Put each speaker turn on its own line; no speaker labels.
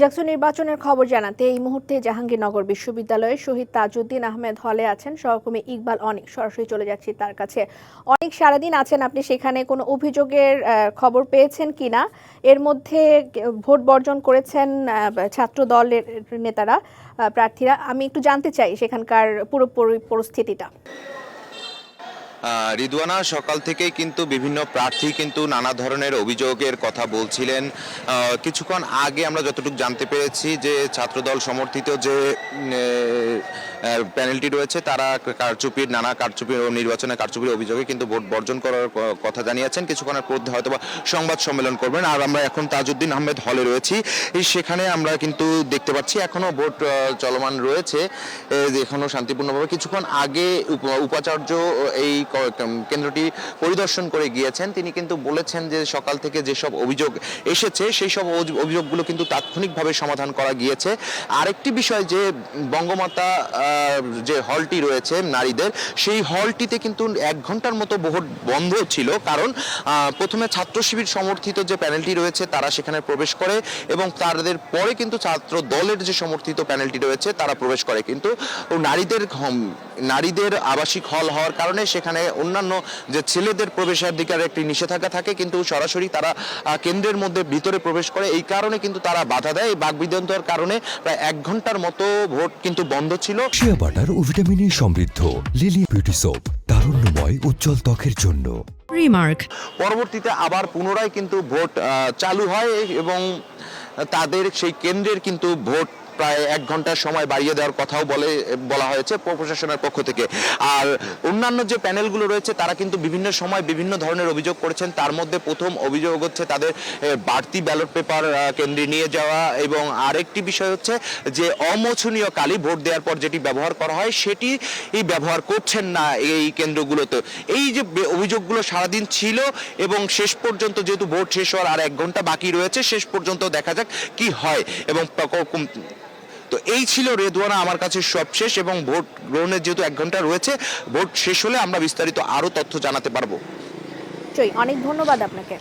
জাকসু নির্বাচনের খবর জানাতে এই মুহূর্তে জাহাঙ্গীরনগর বিশ্ববিদ্যালয়ের শহীদ তাজউদ্দিন আহমেদ হলে আছেন সহকর্মী ইকবাল অনিক। সরাসরি চলে যাচ্ছি তার কাছে। অনেক, সারাদিন আছেন আপনি সেখানে, কোনো অভিযোগের খবর পেয়েছেন কিনা এর মধ্যে ভোট বর্জন করেছেন ছাত্র দলের নেতারা প্রার্থীরা। আমি একটু জানতে চাই সেখানকার পুরোপুরি পরিস্থিতিটা।
রিদওয়ানা সকাল থেকেই কিন্তু বিভিন্ন প্রার্থী কিন্তু নানা ধরনের অভিযোগের কথা বলছিলেন। কিছুক্ষণ আগে আমরা যতটুকু জানতে পেরেছি যে ছাত্রদল সমর্থিত যে প্যানেলটি রয়েছে তারা কারচুপির নানা কারচুপির ও নির্বাচনে কারচুপির অভিযোগে কিন্তু ভোট বর্জন করার কথা জানিয়েছেন। কিছুক্ষণের মধ্যে হয়তো বা সংবাদ সম্মেলন করবেন। আর আমরা এখন তাজউদ্দিন আহমেদ হলে রয়েছি। সেখানে আমরা কিন্তু দেখতে পাচ্ছি এখনও ভোট চলমান রয়েছে। এ, যে এখনও শান্তিপূর্ণভাবে কিছুক্ষণ আগে উপ- উপাচার্য এই কেন্দ্রটি পরিদর্শন করে গিয়েছেন। তিনি কিন্তু বলেছেন যে সকাল থেকে যেসব অভিযোগ এসেছে, সেই সব অভিযোগগুলো কিন্তু তাৎক্ষণিকভাবে সমাধান করা গিয়েছে। আরেকটি বিষয় যে বঙ্গমাতা যে হলটি রয়েছে নারীদের, সেই হলটিতে কিন্তু এক ঘণ্টার মতো ভোট বন্ধ ছিল। কারণ প্রথমে ছাত্র শিবির সমর্থিত যে প্যানেলটি রয়েছে, তারা সেখানে প্রবেশ করে এবং তাদের পরে কিন্তু ছাত্র দলের যে সমর্থিত প্যানেলটি রয়েছে, তারা প্রবেশ করে। কিন্তু নারীদের নারীদের আবাসিক হল হওয়ার কারণে সেখানে অন্যান্য যে ছেলেদের প্রবেশাধিকার একটি নিষেধাজ্ঞা থাকে কিন্তু সরাসরি তারা কেন্দ্রের মধ্যে ভিতরে প্রবেশ করে। এই কারণে কিন্তু তারা বাধা দেয়। এই বাকবিদন্তর কারণে প্রায় এক ঘণ্টার মতো ভোট কিন্তু বন্ধ ছিল।
শিয়া বাটার ও ভিটামিনে সমৃদ্ধ। লিলি বিউটি সোপ তারুণ্যময় উজ্জ্বল ত্বকের জন্য।
Remark.
পরবর্তীতে আবার পুনরায় কিন্তু ভোট চালু হয় এবং তাদের সেই কেন্দ্রের কিন্তু ভোট প্রায় এক ঘণ্টার সময় বাড়িয়ে দেওয়ার কথাও বলে, বলা হয়েছে প্রশাসনের পক্ষ থেকে। আর অন্যান্য যে প্যানেলগুলো রয়েছে, তারা কিন্তু বিভিন্ন সময় বিভিন্ন ধরনের অভিযোগ করেছেন। তার মধ্যে প্রথম অভিযোগ হচ্ছে তাদের বাড়তি ব্যালট পেপার কেন্দ্রে নিয়ে যাওয়া এবং আরেকটি বিষয় হচ্ছে যে অমোছনীয় কালি ভোট দেওয়ার পর যেটি ব্যবহার করা হয়, সেটি ব্যবহার করছেন না এই কেন্দ্রগুলোতে। এই যে অভিযোগগুলো সারাদিন ছিল এবং শেষ পর্যন্ত যেহেতু ভোট শেষ হওয়ার আর এক ঘণ্টা বাকি রয়েছে, শেষ পর্যন্ত দেখা যাক কি হয় এবং তো এই ছিল রেদওয়ানা আমার কাছে সবশেষ এবং ভোট গ্রহণের যেহেতু এক ঘণ্টা রয়েছে, ভোট শেষ হলে আমরা বিস্তারিত আরও তথ্য জানাতে পারব।
অনেক ধন্যবাদ আপনাকে।